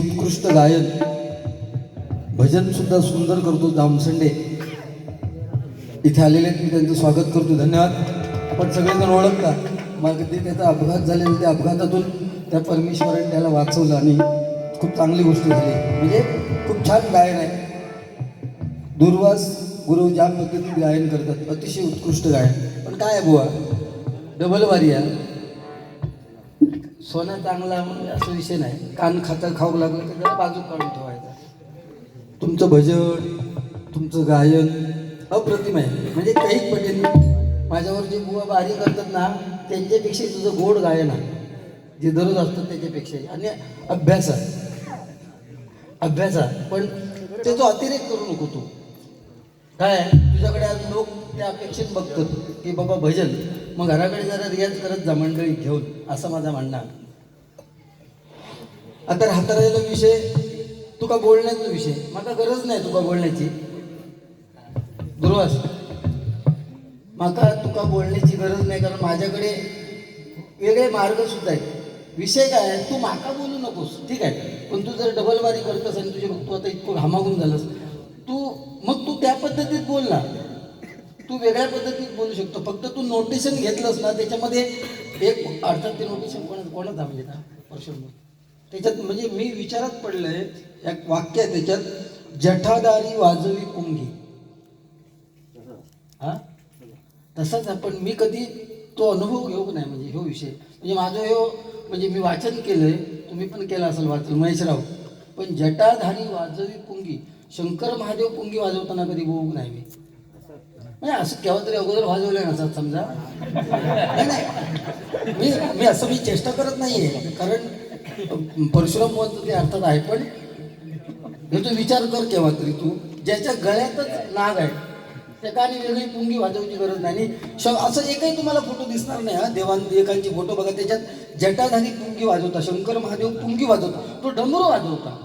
उत्कृष्ट गायन भजन सुद्धा सुंदर करतो दामसंडे इथे आलेले आहेत मी त्यांचं स्वागत करतो. धन्यवाद. आपण सगळेजण ओळखता. मग ते त्याचा अपघात झालेला त्या अपघातातून त्या परमेश्वराने त्याला वाचवलं आणि खूप चांगली गोष्ट झाली. म्हणजे खूप छान गायन आहे. दुर्वास गुरु ज्या पद्धतीत गायन करतात अतिशय उत्कृष्ट गायन. पण काय आहे बुवा? डबल वारी आहे. सोनं चांगला असं असा विषय नाही. कान खाता खाऊ लागलं तर बाजू काढून ठेवायचा. तुमचं भजन तुमचं गायन अप्रतिम आहे. म्हणजे काही पटेल माझ्यावर जे बुवा बारी करतात ना त्यांच्यापेक्षा तुझं गोड गायन आहे. जे दररोज असतात त्याच्यापेक्षा आणि अभ्यास आहे. अभ्यास आहे. पण त्याचा अतिरेक करू नको तू. काय? आहे? तुझ्याकडे आज लोक त्या अपेक्षेत बघतात की बाबा भजन मग घराकडे जरा रियाज करत जा मंडळी घेऊन असं माझा म्हणणं आता हाताळायला विषय तुका बोलण्याचा विषय. मला गरज नाही तुका बोलण्याची. दुर्वास माका तुका बोलण्याची गरज नाही कारण माझ्याकडे वेगळे मार्ग सुद्धा आहेत. विषय काय आहे? तू माका बोलू नकोस ठीक आहे? पण तू जर डबल वारी करतस आणि तुझे तू आता इतकं घामागून झालंस तू मग तू त्या पद्धतीत बोल ना. तू वेगळ्या पद्धतीत बोलू शकतो. फक्त तू नोटिशन घेतलंस ना त्याच्यामध्ये एक अर्थात ते नोटिशन कोणा कोणा थांबले का वर्षभर त्याच्यात म्हणजे मी विचारात पडलंय एक वाक्य आहे त्याच्यात जठादारी वाजवी कुंगी. हा? तसंच आपण मी कधी तो अनुभव घेऊ नाही म्हणजे ह्यो विषय. म्हणजे माझं ह्यो म्हणजे मी वाचन केलंय तुम्ही पण केलं असेल वाचन महेशराव. पण जटाधारी वाजवी कुंगी शंकर महादेव पुंगी वाजवताना कधी बघू नाही मी. म्हणजे असं केव्हा तरी अगोदर वाजवलं नसतात समजा. नाही नाही. मी मी असं मी चेष्टा करत नाहीये. कारण परशुराम म्हणतो ते अर्थात आहे पण तू विचार कर केव्हा तरी तू. ज्याच्या गळ्यातच नाग आहे. त्या आणि वेगळी पुंगी वाजवची गरज नाही. आणि असं एकही तुम्हाला फोटो दिसणार नाही हा. देवांदेकांची फोटो बघा. त्याच्यात जटाधारी पुंगी वाजवता शंकर महादेव पुंगी वाजवता. तो डमरू वाजवता.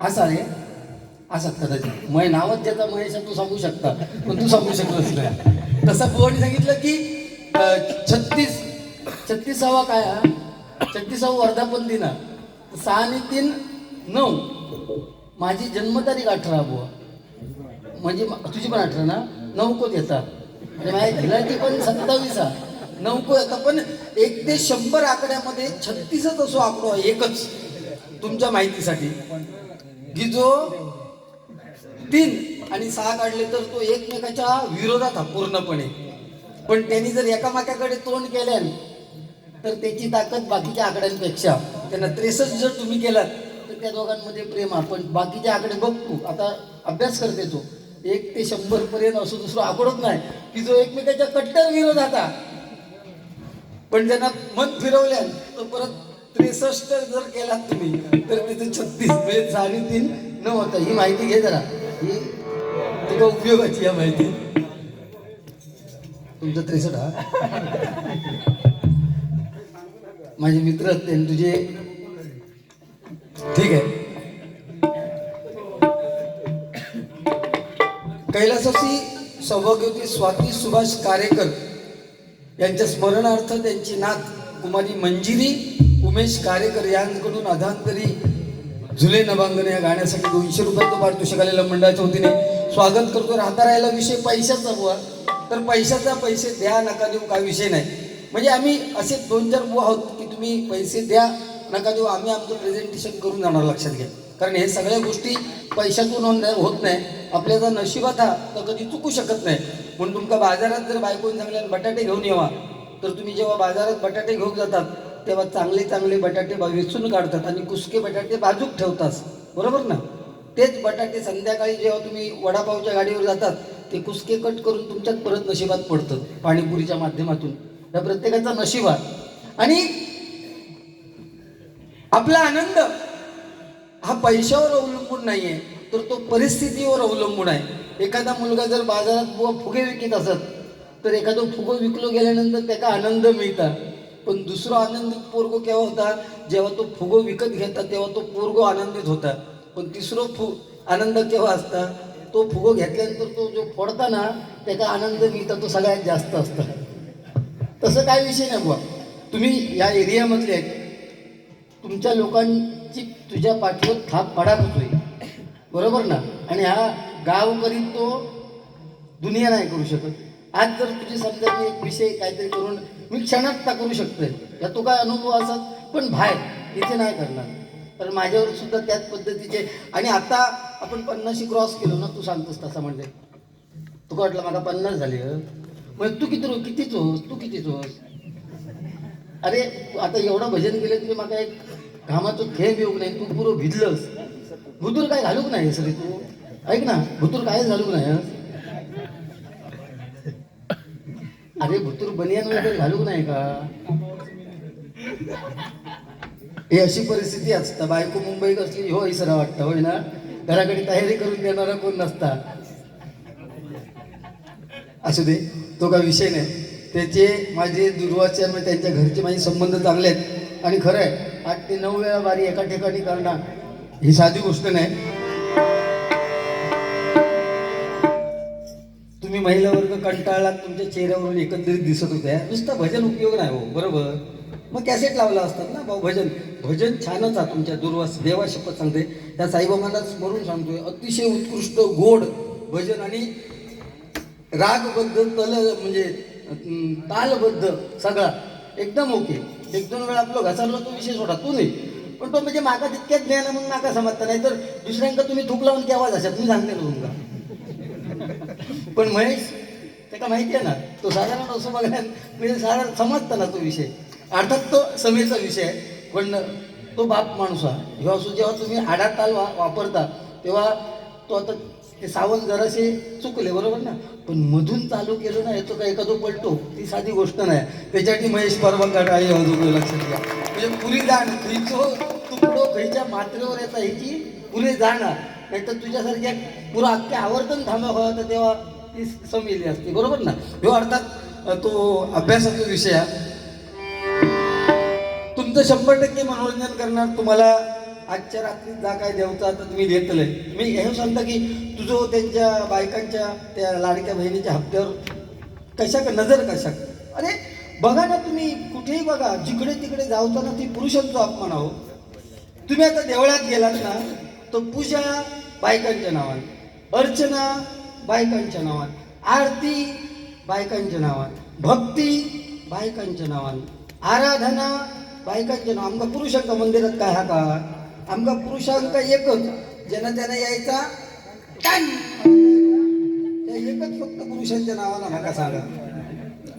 असा आहे. असं कदाचित मय नावच त्याचा महेश तू सांगू शकता. पण तू सांगू शकलंच नाही तसं बुवानी सांगितलं की छत्तीस छत्तीसावा काय हा? छत्तीसावा वर्धापन दिन सहा आणि तीन नऊ. माझी जन्मतारीख अठरा बुवा. म्हणजे तुझी पण अठरा ना? नऊको देतात येतात म्हणजे आणि माझ्या झिलाची पण सत्तावीस हा. नऊको येतात पण एक ते शंभर आकड्यामध्ये छत्तीसच असो आकडो आहे, एकच. तुमच्या माहितीसाठी. की जो तीन आणि सहा काढले तर तो एकमेकाच्या विरोधात हा पूर्णपणे. पण त्यांनी जर एकामेकाकडे तोंड केल्यान तर त्याची ताकद बाकीच्या आकड्यांपेक्षा त्यांना त्रेसष्ट जर तुम्ही केलात तर त्या दोघांमध्ये प्रेम आपण बाकीचे आकडे बघतो. आता अभ्यास करते तो. एक ते शंभर पर्यंत असं दुसरं आकडत नाही. की जो एकमेकाच्या कट्टर विरोध आता. पण ज्यांना मन फिरवल्या तर परत त्रेसष्ट जर केलात तुम्ही तर तिथे छत्तीस म्हणजे साडेतीन न होता. ही माहिती घे जरा. ही उपयोगाची आहे माहिती. तुमचं त्रेसष्ट हा? माझे मित्र आहेत तुझे ठीक आहे. कैलासाची सौभाग्यवती स्वाती सुभाष कारेकर यांच्या स्मरणार्थ त्यांची नात कुमारी मंजिरी उमेश कारेकर यांकडून अधांतरी झुले नभांगण या गाण्यासाठी दोनशे रुपयाचं पारितोषिक आलेला मंडळाच्या वतीने स्वागत करतो. राहता राहिला विषय पैशाचा बुवा. तर पैशाचा पैसे द्या नका देऊ काय विषय नाही. म्हणजे आम्ही असे दोन चार बुवा आहोत की तुम्ही पैसे द्या नका देऊ आम्ही आमचं प्रेझेंटेशन करून जाणार लक्षात घ्या. कारण हे सगळ्या गोष्टी पैशातून होत नाही- होत नाही. आपल्या जर नशिबात हा तर कधी चुकू शकत नाही. म्हणून तुमका बाजारात जर बायकोन चांगल्या बटाटे घेऊन येवा. तर तुम्ही जेव्हा बाजारात बटाटे घेऊन जातात तेव्हा चांगले चांगले बटाटे वेचून काढतात आणि कुसके बटाटे बाजूक ठेवतात. बरोबर ना? तेच बटाटे संध्याकाळी जेव्हा तुम्ही वडापावच्या गाडीवर जातात ते कुसके कट करून तुमच्यात परत नशिबात पडतं पाणीपुरीच्या माध्यमातून. या प्रत्येकाचा नशीब. आणि आपला आनंद हा पैशावर अवलंबून नाहीये तर तो परिस्थितीवर अवलंबून आहे. एखादा मुलगा जर बाजारात बुवा फुगे विकत असत तर एखादं फुगं विकलो गेल्यानंतर त्याचा आनंद मिळतात पण दुसरा आनंदित पोरगो केव्हा होता जेव्हा तो फुगो विकत घेता तेव्हा तो पोरगो आनंदित होता पण तिसरो फु आनंद केव्हा असता? तो फुगो घेतल्यानंतर तो जो फोडता ना त्याचा आनंद मिळता तो सगळ्यात जास्त असता. तसं काय विषय नाही बुवा. तुम्ही या एरियामधले आहेत. तुमच्या लोकांची तुझ्या पाठीवर थाप पडा होतोय बरोबर ना? आणि हा गावकरी तो दुनिया नाही करू शकत. आज जर तुझी समजा मी एक विषय काहीतरी करून मी क्षणात ता करू शकतोय. या तो काय अनुभव असत पण बाहेर इथे नाही करणार. तर माझ्यावर सुद्धा त्याच पद्धतीचे आणि आता आपण पन्नाशी क्रॉस केलो ना तू सांगतोस तसा म्हणजे. तुका वाटलं मला पन्नास झाले मग तू किती रो कितीच होस तू कितीच होस अरे आता एवढं भजन केलं तरी मला एक घामाचं थेंब येऊ नाही तू पुरो भिजलंस. भुतूर काय घालूक नाही सर तू. ऐक ना भुतूर काय घालूक नाही हं? अरे भुतूर बनियान वगैरे घालू नाही का? ही अशी परिस्थिती असता बायको मुंबईत असली हो इसरा वाटतं होय ना? घराकडे तयारी करून देणारा कोण नसता. असू दे तो काय विषय नाही. त्याचे माझे दुर्वाचे म्हणजे त्यांच्या घरचे माझे संबंध चांगले आहेत. आणि खरं आहे आठ ते नऊ वेळा बारी एका ठिकाणी करणं ही साधी गोष्ट नाही. महिला वर्ग कंटाळला तुमच्या चेहऱ्यावरून एकंदरीत दिसत होत्या. नुसतं भजन उपयोग नाही हो बरोबर? मग कॅसेट लावला असतात ना भाऊ भजन. भजन छानच आहे तुमच्या दुर्वास देवा शपथ सांगते. त्या साईबाबांना स्मरून सांगतोय अतिशय उत्कृष्ट गोड भजन आणि रागबद्ध तल म्हणजे तालबद्ध सगळा. एकदम ओके. एक दोन वेळा आपलं घसरलं तो विषय सोडा तू नाही. पण तो म्हणजे मागा तितक्याच ज्ञान मग माका समजता नाही तर दुसऱ्यांका तुम्ही थुकला लावून केव्हा जाशात? तुम्ही सांगते ना तुमका पण महेश त्याला माहिती आहे ना तो साधारण असं बघायला म्हणजे साधारण समजता ना तो विषय. अर्थात तो समेचा विषय आहे. पण तो बाप माणूस हा. जेव्हा जेव्हा तुम्ही आडाताल वा वापरता तेव्हा तो आता ते सावंत जरासे चुकले बरोबर ना? पण मधून चालू केलं ना याचं का एखादं पलटो ती साधी गोष्ट नाही. त्याच्यासाठी महेश परवा काढाळी लक्षात घ्या. म्हणजे पुरी जाण खैचो तुकडो खैच्या मात्रेवर येता ह्याची पुरे जाणार नाही तर तुझ्यासारख्या पुरा अख्ख्या आवर्तन थांबा हवं तर तेव्हा ती समेली असते बरोबर ना? ह्यो अर्थात तो अभ्यासाचा विषय आहे तुमचं शंभर टक्के मनोरंजन करणार तुम्हाला आजच्या रात्री जा काय देवता तर तुम्ही देतलंय मी हे सांगता की तुझं त्यांच्या बायकांच्या त्या लाडक्या बहिणीच्या हप्त्यावर कशा का नजर कशा अरे बघा ना तुम्ही कुठेही बघा जिकडे तिकडे जावताना ती पुरुषांचा अपमान आहो तुम्ही आता देवळात गेलात ना तर पूजा बायकांच्या नावाने. अर्चना बायकांच्या नावान आरती बायकांच्या नावान भक्ती बायकांच्या नावान आराधना बायकांच्या नाव आमका पुरुषांक मंदिरात काय हा का आमका पुरुषांक एकच. ज्यांना त्यांना यायचा त्या एकच फक्त पुरुषांच्या नावानं नका सांगा?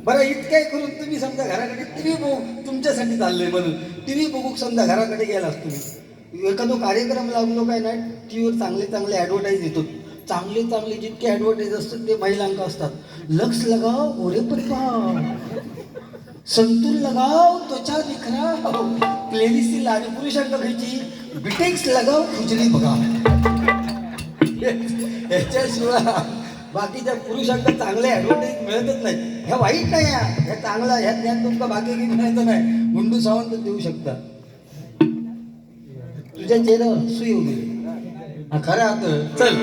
बरं इतकंही करून तुम्ही समजा घराकडे टीव्ही बघू तुमच्यासाठी चाललंय म्हणून. टीव्ही बघू समजा घराकडे गेलास तुम्ही. एखादो कार्यक्रम लागलो काय नाही टीव्हीवर चांगले चांगले ॲडव्हर्टाईज येतो चांगले चांगले जितके ॲडव्हर्टाईज असतात ते महिलांका असतात. लक्ष लगाव ओरे पप्पा. संतूर लगाव त्वचा निखराव प्लेलिस्ट आणि पुरुषांक खायची बिटेक्स लगाव खुजली बघा. याच्याशिवाय बाकीच्या पुरुषांना चांगले ॲडव्हर्टाईज मिळतच नाही ह्या वाईट नाही या ह्या चांगला ह्या ज्ञान तुमका बाकी काही मिळायचं नाही. मुंडू सावंत देऊ शकता. तुझ्या चेहरा सुई होऊ दे हा खरं आता. चल.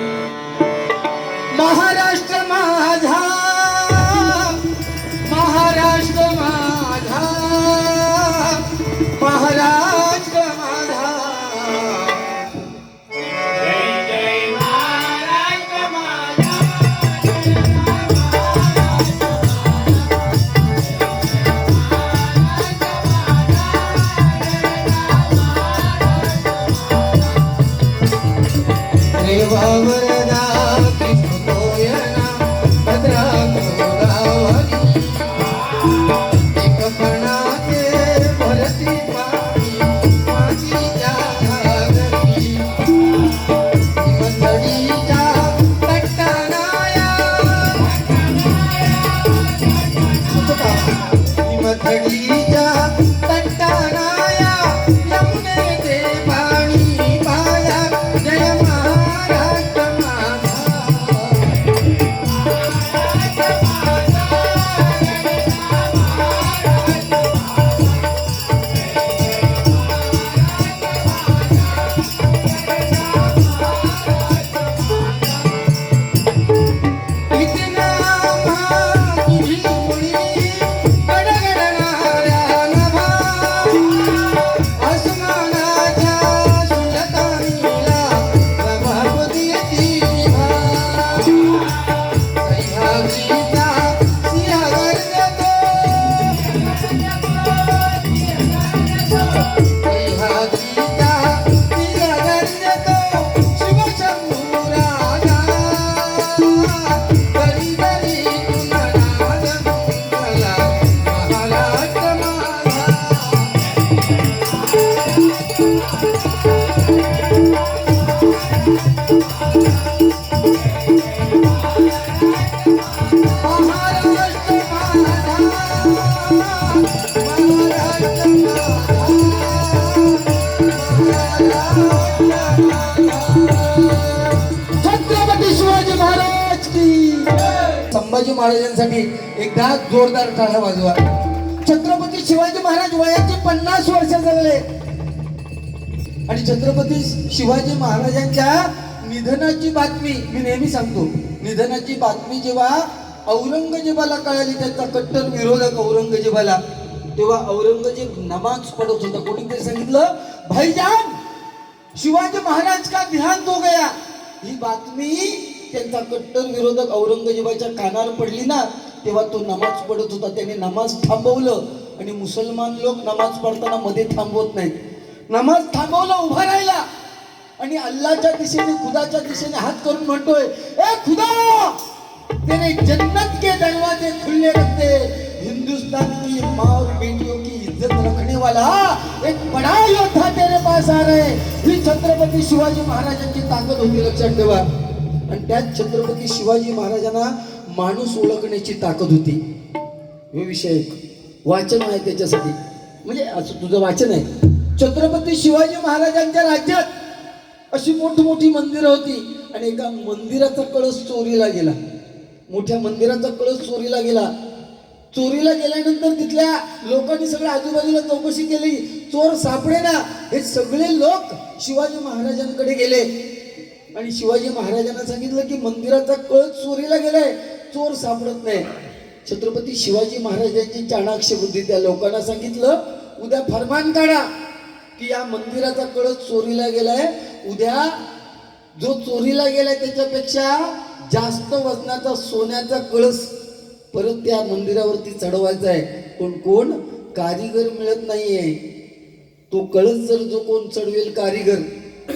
മഹാരാഷ്ട്ര संभाजी महाराजांसाठी एकदा जोरदार टाळा वाजवा. छत्रपती शिवाजी महाराज वयाचे पन्नास वर्ष झाले. आणि छत्रपती शिवाजी महाराजांच्या निधनाची बातमी मी नेहमी सांगतो. निधनाची बातमी जेव्हा औरंगजेबाला कळाली त्यांचा कट्टर विरोधक औरंगजेबाला तेव्हा औरंगजेब नमाज पडत होता. कोणीतरी सांगितलं भाईजान शिवाजी महाराज का देहांत हो गया? ही बातमी त्यांचा कट्टर विरोधक औरंगजेबाच्या कानावर पडली ना तेव्हा तो नमाज पडत होता. त्याने नमाज थांबवलं आणि मुसलमान लोक नमाज पडताना मध्ये थांबवत नाहीत. नमाज थांबवलं उभा राहिला. आणि अल्लाच्या दिशेने खुदाच्या दिशेने हात करून म्हणतोय ए खुदा तेरे जन्नत के दरवाजे खुले रखते हिंदुस्तान की माँ और बेटियों की इज्जत रखने वाला एक बड़ा योद्धा तेरे पास आ रहे ही। छत्रपती शिवाजी महाराजांची ताकद होती लक्षात ठेवा. आणि त्यात छत्रपती शिवाजी महाराजांना माणूस ओळखण्याची ताकद होती. हे विषय वाचन आहे त्याच्यासाठी. म्हणजे असं तुझं वाचन आहे. छत्रपती शिवाजी महाराजांच्या राज्यात अशी मोठी मंदिरं होती आणि एका मंदिराचा कळस चोरीला गेला. मोठ्या मंदिराचा कळस चोरीला गेला. चोरीला गेल्यानंतर तिथल्या लोकांनी सगळ्या आजूबाजूला चौकशी केली. चोर सापडे ना हे सगळे लोक शिवाजी महाराजांकडे गेले. आणि शिवाजी महाराजांना सांगितलं की मंदिराचा कळस चोरीला गेलाय. चोर सापडत नाही. छत्रपती शिवाजी महाराजांची चाणाक्ष बुद्धी त्या लोकांना सांगितलं उद्या फरमान काढा. की या मंदिराचा कळस चोरीला गेलाय. उद्या जो चोरीला गेलाय त्याच्यापेक्षा जास्त वजनाचा सोन्याचा कळस परत त्या मंदिरावरती चढवायचा आहे. कोण कोण? कारीगर मिळत नाहीये. तो कळस जर जो कोण चढवेल कारीगर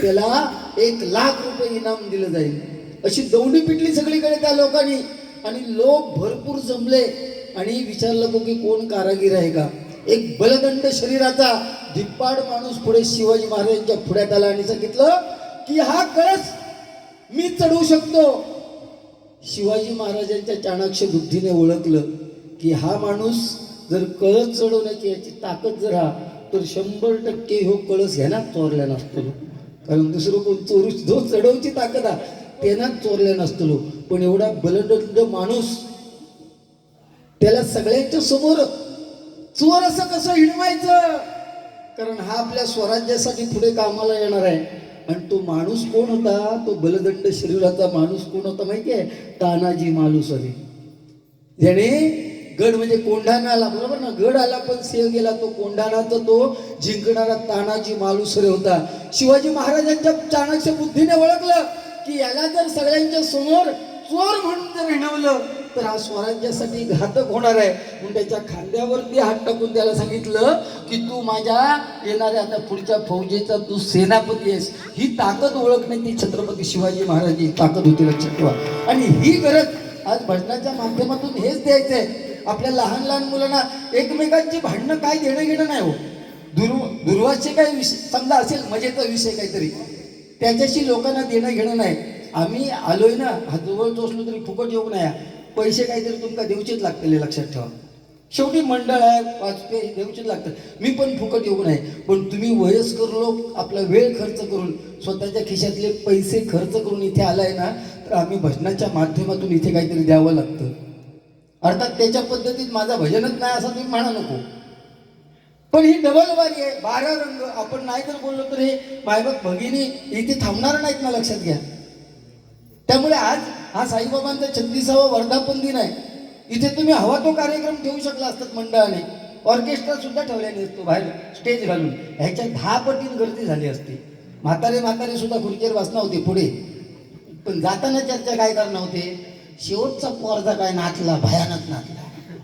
त्याला एक लाख रुपये इनाम दिलं जाईल. अशी दौडी पिटली सगळीकडे त्या लोकांनी. आणि लोक भरपूर जमले. आणि विचारलं को की कोण कारागीर आहे का? एक बलदंड शरीराचा धिप्पाड माणूस पुढे शिवाजी महाराजांच्या पुढ्यात आला आणि सांगितलं की हा कळस मी चढवू शकतो. शिवाजी महाराजांच्या चाणाक्ष बुद्धीने ओळखलं की हा माणूस जर कळस चढवण्याची याची ताकद जर हा तर शंभर टक्के हो कळस ह्यानाच चोरल्या नसतो. कारण दुसरं कोण चोरू जो चढवची ताकद हा त्यांना चोरल्या नसतो. पण एवढा बलदंड माणूस त्याला सगळ्यांच्या समोर चोर असं कसं हिणवायचं? कारण हा आपल्या स्वराज्यासाठी पुढे कामाला येणार आहे. आणि तो माणूस कोण होता? तो बलदंड शरीराचा माणूस कोण होता माहिती आहे? तानाजी मालुसरे. ज्याने गड म्हणजे कोंढाणा आला बरोबर ना? गड आला पण सिंह गेला तो कोंढाणाचा तो जिंकणारा तानाजी मालुसरे होता. शिवाजी महाराजांच्या चाणक्य बुद्धीने ओळखलं की याला जर सगळ्यांच्या समोर चोर म्हणून जर हिणवलं तर हा स्वराज्यासाठी घातक होणार आहे. म्हणून त्याच्या खांद्यावरती हात टाकून त्याला सांगितलं की तू माझ्या येणाऱ्या आता पुढच्या फौजेचा तू सेनापती आहेस. ही ताकद ओळखण्याची छत्रपती शिवाजी महाराजांची ताकद होती लक्षात ठेवा. आणि ही गरज आज भजनाच्या माध्यमातून हेच द्यायचं आहे आपल्या लहान लहान मुलांना एकमेकांची भांडणं काय देणं घेणं नाही हो. दुर्व दुर्वाचे काही विषय समजा असेल मजेचा विषय काहीतरी त्याच्याशी लोकांना देणं घेणं नाही. आम्ही आलोय ना हा जवळच असलो तरी फुकट येऊ नये. पैसे काहीतरी तुमका देऊचेच लागतील लक्षात ठेवा. शेवटी मंडळ आहे वाजपेयी देऊचेच लागतात. मी पण फुकट येऊ नये पण तुम्ही वयस्कर लोक आपला वेळ खर्च करून स्वतःच्या खिशातले पैसे खर्च करून इथे आलाय ना तर आम्ही भजनाच्या माध्यमातून इथे काहीतरी द्यावं लागतं. अर्थात त्याच्या पद्धतीत माझा भजनच नाही असं तुम्ही म्हणा नको. पण ही डबल वारी आहे बारा रंग. आपण नाही जर बोललो तर हे मायबाप भगिनी इथे थांबणार नाहीत ना लक्षात घ्या. त्यामुळे आज हा साईबाबांचा छत्तीसावा वर्धापन दिन आहे. इथे तुम्ही हवा तो कार्यक्रम ठेवू शकला असतात मंडळाने. ऑर्केस्ट्रा सुद्धा ठेवल्याने असतो बाहेर स्टेज घालून. ह्याच्या दहा पटीत गर्दी झाली असती. म्हातारे म्हातारे सुद्धा खुर्चीवर वाचना होते पुढे. पण जाताना चर्चा काय करणार होते? शेवटचा पोरजा काय नाचला? भयानक नाचला.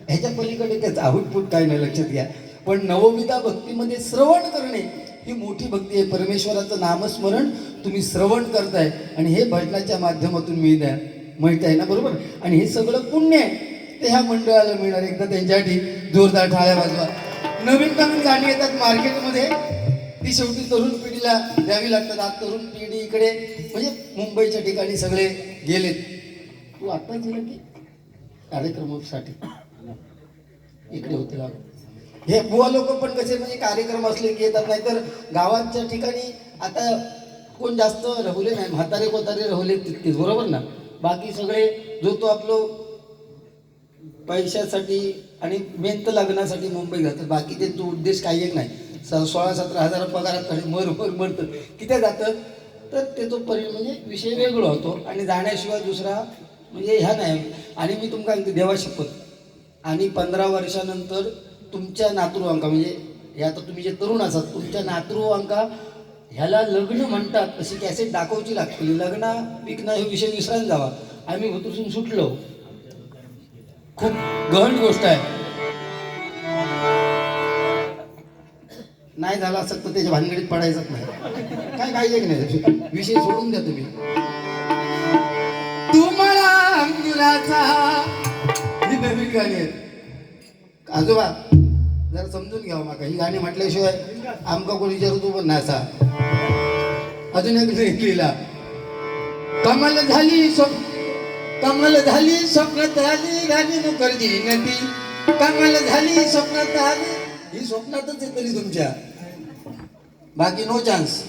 ह्याच्या पलीकडे त्याचं आउटपुट काय नाही लक्षात घ्या. पण नवविधा भक्तीमध्ये श्रवण करणे ही मोठी भक्ती आहे. परमेश्वराचं नामस्मरण तुम्ही श्रवण करताय. आणि हे भजनाच्या माध्यमातून मिळत आहे माहिती आहे ना बरोबर? आणि हे सगळं पुण्य आहे. ते ह्या मंडळाला मिळणार एकदा त्यांच्यासाठी जोरदार ठाळ्या बाजूला नवीन नवीन गाणी येतात मार्केटमध्ये. ती शेवटी तरुण पिढीला द्यावी लागतात. आज तरुण पिढी इकडे म्हणजे मुंबईच्या ठिकाणी सगळे गेलेत. तू आता गेलं की? कार्यक्रमासाठी. इकडे होते का? हे बुवा लोक पण कसे म्हणजे कार्यक्रम असले की येतात. नाहीतर गावाच्या ठिकाणी आता कोण जास्त राहुले नाही. म्हातारे कोतारे राहुले तितकेच. बरोबर ना? बाकी सगळे जो तो आपलं पैशासाठी आणि मेहनत लग्नासाठी मुंबई जातात. बाकी त्यांचा उद्देश काही एक नाही. सोळा सतरा हजार पगारात मर मर मरतं किती जातं? तर ते तो परि म्हणजे विषय वेगळा होतो. आणि जाण्याशिवाय दुसरा म्हणजे ह्या नाही. आणि मी तुमका सांगते देवा शपथ. आणि पंधरा वर्षानंतर तुमच्या नातृवांका म्हणजे हे आता तुम्ही जे तरुण असाल तुमच्या नातृवांका ह्याला लग्न म्हणतात अशी कॅसेट दाखवची लागते. लग्न विकणं हे विषय विसरायला जावा. आम्ही भुतूसून सुटलो. खूप गहन गोष्ट आहे. नाही झाला असं तर त्याच्या भानगडीत पडायचंच नाही. काय काळजी की नाही विषय सोडून द्या तुम्ही. तुम्हाला आजोबा जरा समजून घ्या हो माका. ही गाणी म्हटल्याशिवाय आमका कोणी विचारू तू पण नासा अजून एक लिहिला. कमल झाली स्वप्न कमल झाली स्वप्नात आली राणी मुखर्जी नटी. कमल झाली स्वप्नात आली ही स्वप्नातच आहे तरी तुमच्या. बाकी नो चान्स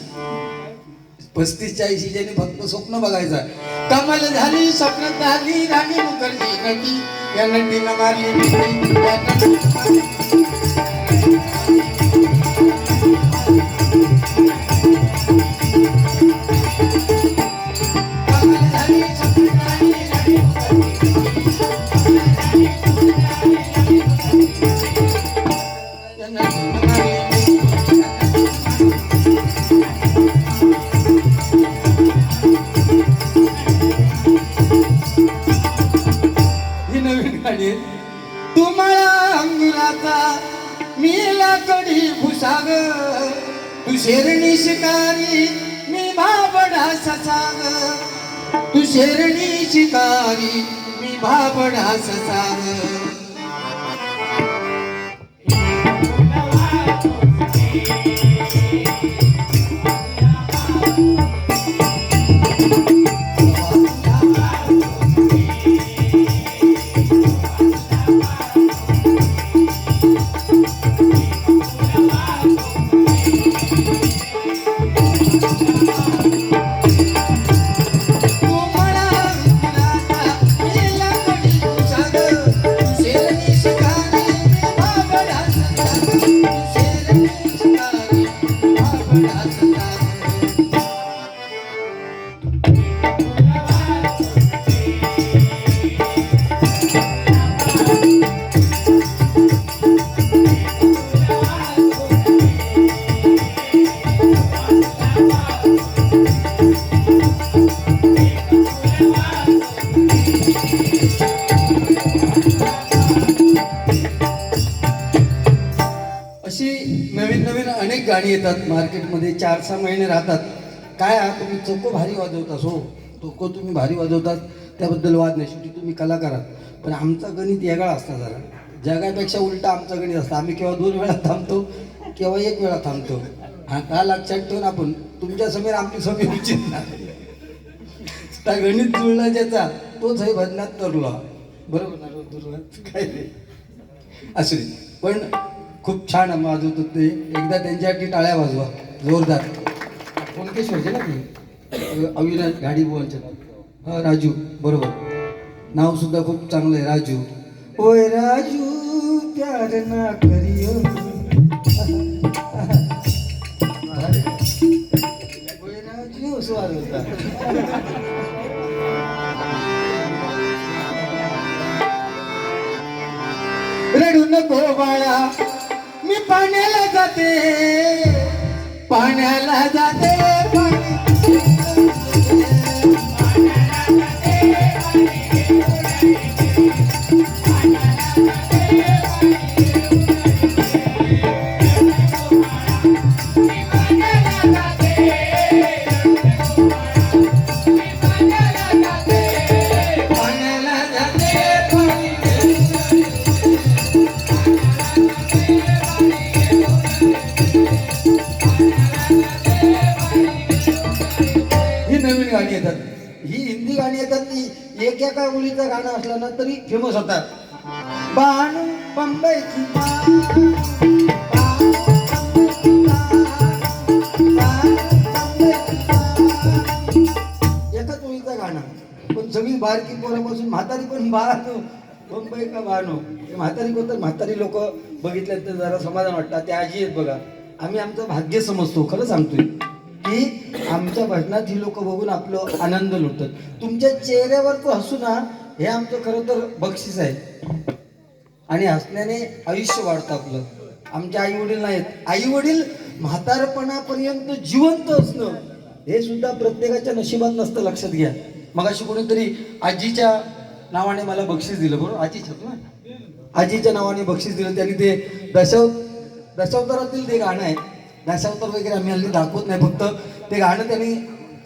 पस्तीस चाळीस ज्यांनी फक्त स्वप्न बघायचं. कमल झाली स्वप्नात आली राणी मुखर्जी नटी. या नटीनं मारली मी लाकडी भुसाग तू शेरणी शिकारी मी भाबडा ससाग. तू शेरणी शिकारी मी भाबडा ससाग. मध्ये चार सहा महिने राहतात. काय तुम्ही चोको भारी वाजवतास हो. चोको तुम्ही भारी वाजवतात त्याबद्दल वाद नाही. शेवटी तुम्ही कलाकार आहात. पण आमचा गणित वेगळा असता जरा. जगापेक्षा उलटा आमचा गणित असतं. आम्ही केव्हा दोन वेळा थांबतो केव्हा एक वेळा थांबतो. हा का लक्षात ठेवून आपण. तुमच्यासमोर आमची समीर उचित नाही. त्या गणित जुळला ज्याचा तोच हे भजनात तरलो. बरोबर ना काय असू पण खूप छान वाजवत होते एकदा त्यांच्यासाठी टाळ्या वाजवा. जोरदार. कोणकेश्वरचे ना ते? अविनाश गाडी बोलचे. हा राजू. बरोबर. नाव सुद्धा खूप चांगलं आहे राजू. ओय राजू प्यार ना करियो. ओय राजू असं रडू नको बाळा मी पाण्याला जाते. पाण्याला जाते पाणी- ते म्हातारी लोक बघितले तर जरा समाधान वाटतं. ते आजी आहेत बघा. आम्ही आमचं भाग्य समजतो खरं सांगतोय. की आमच्या भजनात ही लोक बघून आपलं आनंद लुटतात. तुमच्या चेहऱ्यावरचं हसू ना हे आमचं खरं तर बक्षीस आहे. आणि हसण्याने आयुष्य वाढतं आपलं. आमच्या आई वडील नाहीत. आई वडील म्हातारपणापर्यंत जिवंत असणं हे सुद्धा प्रत्येकाच्या नशिबात नसतं लक्षात घ्या. मग अशी कोणीतरी आजीच्या नावाने मला बक्षीस दिलं बरोबर? आजी छत ना आजीच्या नावाने बक्षीस दिलं. त्यांनी ते दशाव दशावतारातील ते गाणं आहे. दशावतार वगैरे आम्ही हल्ली दाखवत नाही फक्त ते गाणं त्यांनी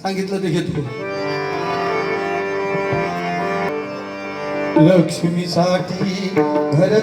सांगितलं ते घेतो लक्ष्मीसाठी घर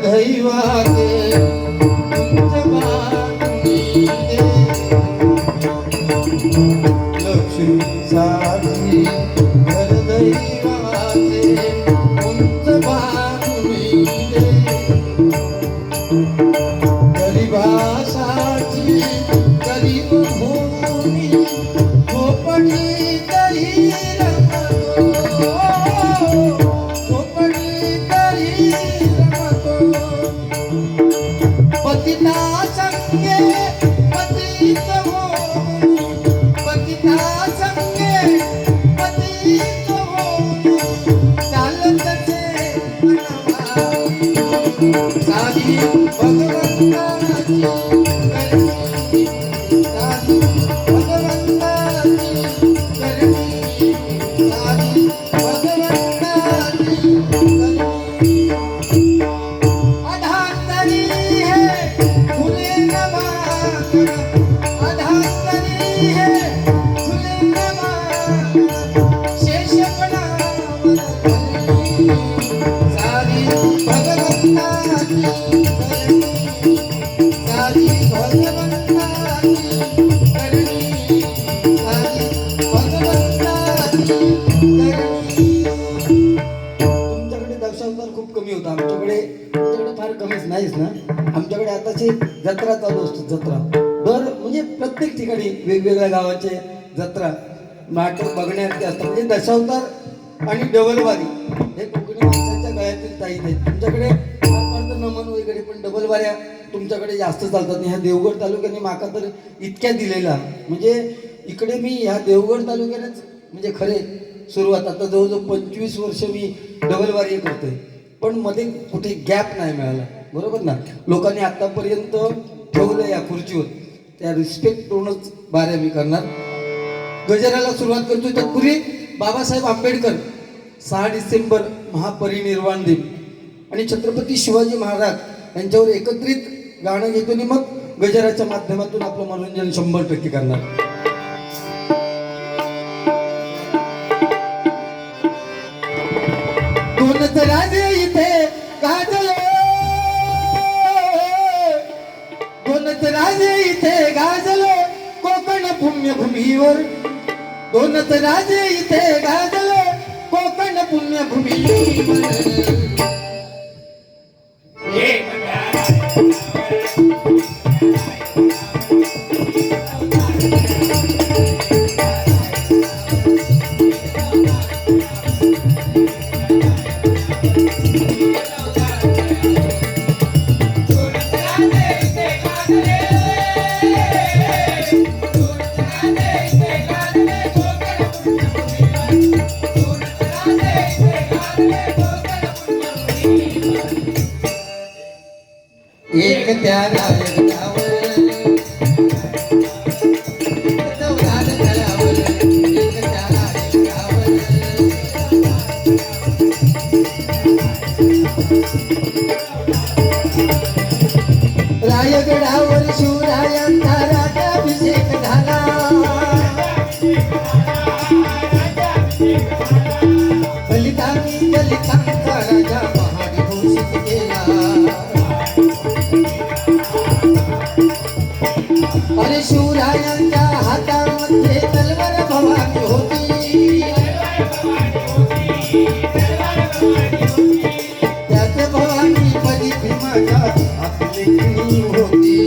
बघण्यासारखे असतात. म्हणजे दशावतार आणि डबलवारी हे कोकणी माणसाच्या गळ्यातील ताई आहेत. तुमच्याकडे नमन वगैरे पण डबलवाऱ्या तुमच्याकडे जास्त चालतात. आणि ह्या देवगड तालुक्याने माका तर इतक्या दिलेला म्हणजे इकडे मी ह्या देवगड तालुक्यानेच म्हणजे खरे सुरुवात. आता जवळजवळ पंचवीस वर्ष मी डबल वारी करतोय. पण मध्ये कुठे गॅप नाही मिळाला. बरोबर ना? लोकांनी आतापर्यंत ठेवलं या खुर्चीवर. त्या रिस्पेक्ट करूनच बाऱ्या मी करणार. गजराला सुरुवात करतो तत्पूर्वी बाबासाहेब आंबेडकर सहा डिसेंबर महापरिनिर्वाण दिन. आणि छत्रपती शिवाजी महाराज यांच्यावर एकत्रित गाणं घेतो आणि मग गजराच्या माध्यमातून आपलं मनोरंजन शंभर टक्के करणार. राजे इथे गाजले? दोनच राजे इथे गाजले? कोकण पुण्यभूमीवर दोनच राजे इथे गाजले? कोकण पुण्यभूमी एक त्या राजगडावर चौदार तळावर एक त्या राजगडावर रायगडावर शिवरायांचा राज्याभिषेक झाला बलिदानी दलितांचा राजा हातामध्ये तलवार भवानी होती. त्याच भवानी पदी भीमाच्या आपली होती.